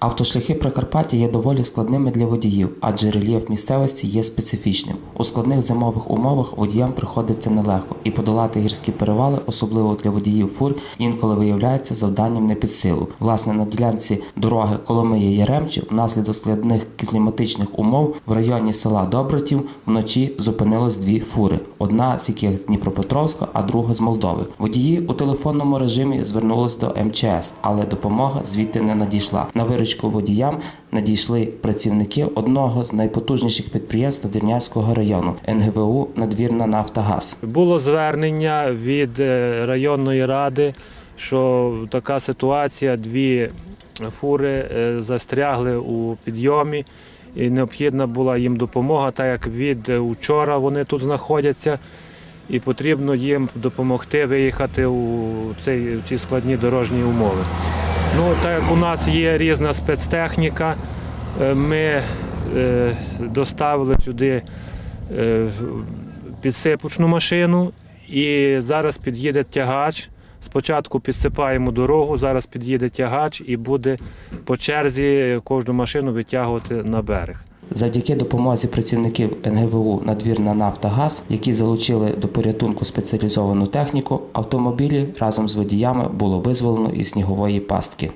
Автошляхи Прикарпаття є доволі складними для водіїв, адже рельєф місцевості є специфічним. У складних зимових умовах водіям приходиться нелегко, і подолати гірські перевали, особливо для водіїв фур, інколи виявляється завданням не під силу. Власне, на ділянці дороги Коломиї Яремчі внаслідок складних кліматичних умов в районі села Добротів вночі зупинилось дві фури, одна з яких з Дніпропетровська, а друга з Молдови. Водії у телефонному режимі звернулись до МЧС, але допомога звідти не надійшла. На водіям надійшли працівники одного з найпотужніших підприємств Надвірнянського району НГВУ Надвірна Нафтогаз. Було звернення від е, районної ради, що така ситуація, дві фури е, застрягли у підйомі, і необхідна була їм допомога, так як від е, учора вони тут знаходяться, і потрібно їм допомогти виїхати у ці складні дорожні умови. Ну, так як у нас є різна спецтехніка, е, ми е, доставили сюди е, підсипочну машину і зараз під'їде тягач. Спочатку підсипаємо дорогу, зараз під'їде тягач і буде по черзі кожну машину витягувати на берег. Завдяки допомозі працівників НГВУ Надвірна Нафтогаз, які залучили до порятунку спеціалізовану техніку, автомобілі разом з водіями було визволено із снігової пастки.